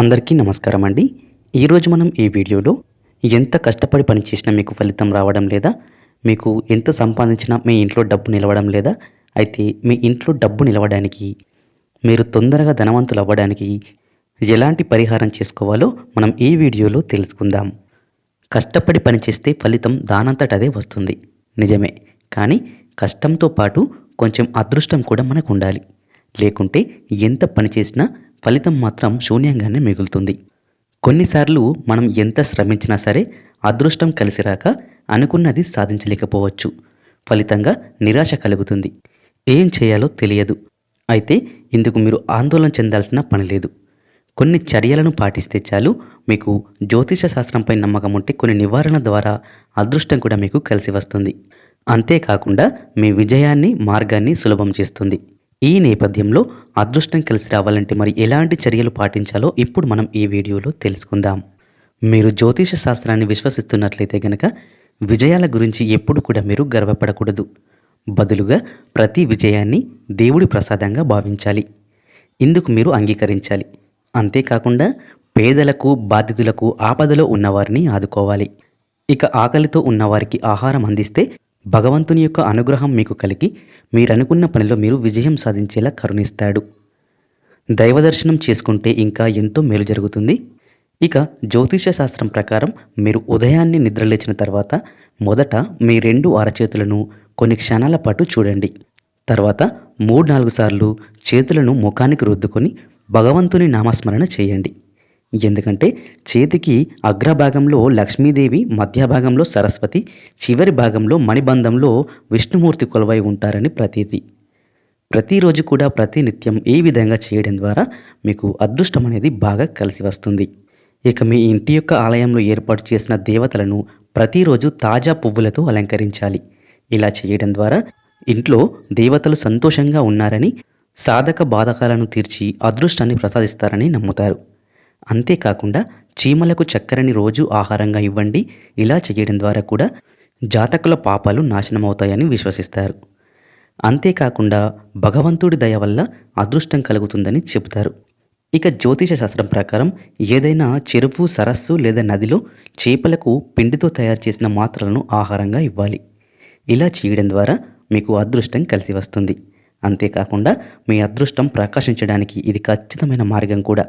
అందరికీ నమస్కారం అండి. ఈరోజు మనం ఈ వీడియోలో ఎంత కష్టపడి పనిచేసినా మీకు ఫలితం రావడం లేదా మీకు ఎంత సంపాదించినా మీ ఇంట్లో డబ్బు నిలవడం లేదా అయితే మీ ఇంట్లో డబ్బు నిలవడానికి మీరు తొందరగా ధనవంతులు అవ్వడానికి ఎలాంటి పరిహారం చేసుకోవాలో మనం ఈ వీడియోలో తెలుసుకుందాం. కష్టపడి పనిచేస్తే ఫలితం దానంతట అదే వస్తుంది. నిజమే. కానీ కష్టంతో పాటు కొంచెం అదృష్టం కూడా మనకు ఉండాలి. లేకుంటే ఎంత పని చేసినా ఫలితం మాత్రం శూన్యంగానే మిగులుతుంది. కొన్నిసార్లు మనం ఎంత శ్రమించినా సరే అదృష్టం కలిసి రాక అనుకున్నది సాధించలేకపోవచ్చు. ఫలితంగా నిరాశ కలుగుతుంది. ఏం చేయాలో తెలియదు. అయితే ఇందుకు మీరు ఆందోళన చెందాల్సిన పని లేదు. కొన్ని చర్యలను పాటిస్తే చాలు మీకు జ్యోతిష శాస్త్రంపై నమ్మకం ఉంటే కొన్ని నివారణ ద్వారా అదృష్టం కూడా మీకు కలిసి వస్తుంది. అంతేకాకుండా మీ విజయాన్ని మార్గాన్ని సులభం చేస్తుంది. ఈ నేపథ్యంలో అదృష్టం కలిసి రావాలంటే మరి ఎలాంటి చర్యలు పాటించాలో ఇప్పుడు మనం ఈ వీడియోలో తెలుసుకుందాం. మీరు జ్యోతిష శాస్త్రాన్ని విశ్వసిస్తున్నట్లయితే గనక విజయాల గురించి ఎప్పుడు కూడా మీరు గర్వపడకూడదు. బదులుగా ప్రతి విజయాన్ని దేవుడి ప్రసాదంగా భావించాలి. ఇందుకు మీరు అంగీకరించాలి. అంతేకాకుండా పేదలకు బాధితులకు ఆపదలో ఉన్నవారిని ఆదుకోవాలి. ఇక ఆకలితో ఉన్నవారికి ఆహారం అందిస్తే భగవంతుని యొక్క అనుగ్రహం మీకు కలిగి మీరనుకున్న పనిలో మీరు విజయం సాధించేలా కరుణిస్తాడు. దైవదర్శనం చేసుకుంటే ఇంకా ఎంతో మేలు జరుగుతుంది. ఇక జ్యోతిష శాస్త్రం ప్రకారం మీరు ఉదయాన్నే నిద్రలేచిన తర్వాత మొదట మీ రెండు అరచేతులను కొన్ని క్షణాల పాటు చూడండి. తర్వాత మూడు నాలుగు సార్లు చేతులను ముఖానికి రుద్దుకొని భగవంతుని నామస్మరణ చేయండి. ఎందుకంటే చేతికి అగ్రభాగంలో లక్ష్మీదేవి మధ్య భాగంలో సరస్వతి చివరి భాగంలో మణిబంధంలో విష్ణుమూర్తి కొలువై ఉంటారని ప్రతీతి. ప్రతిరోజు కూడా ప్రతినిత్యం ఈ విధంగా చేయడం ద్వారా మీకు అదృష్టం అనేది బాగా కలిసి వస్తుంది. ఇక మీ ఇంటి యొక్క ఆలయంలో ఏర్పాటు చేసిన దేవతలను ప్రతిరోజు తాజా పువ్వులతో అలంకరించాలి. ఇలా చేయడం ద్వారా ఇంట్లో దేవతలు సంతోషంగా ఉన్నారని సాధక బాధకాలను తీర్చి అదృష్టాన్ని ప్రసాదిస్తారని నమ్ముతారు. అంతేకాకుండా చీమలకు చక్కెరని రోజు ఆహారంగా ఇవ్వండి. ఇలా చేయడం ద్వారా కూడా జాతకుల పాపాలు నాశనమవుతాయని విశ్వసిస్తారు. అంతేకాకుండా భగవంతుడి దయ వల్ల అదృష్టం కలుగుతుందని చెబుతారు. ఇక జ్యోతిష శాస్త్రం ప్రకారం ఏదైనా చెరువు సరస్సు లేదా నదిలో చేపలకు పిండితో తయారు చేసిన మాత్రలను ఆహారంగా ఇవ్వాలి. ఇలా చేయడం ద్వారా మీకు అదృష్టం కలిసి వస్తుంది. అంతేకాకుండా మీ అదృష్టం ప్రకాశించడానికి ఇది ఖచ్చితమైన మార్గం కూడా.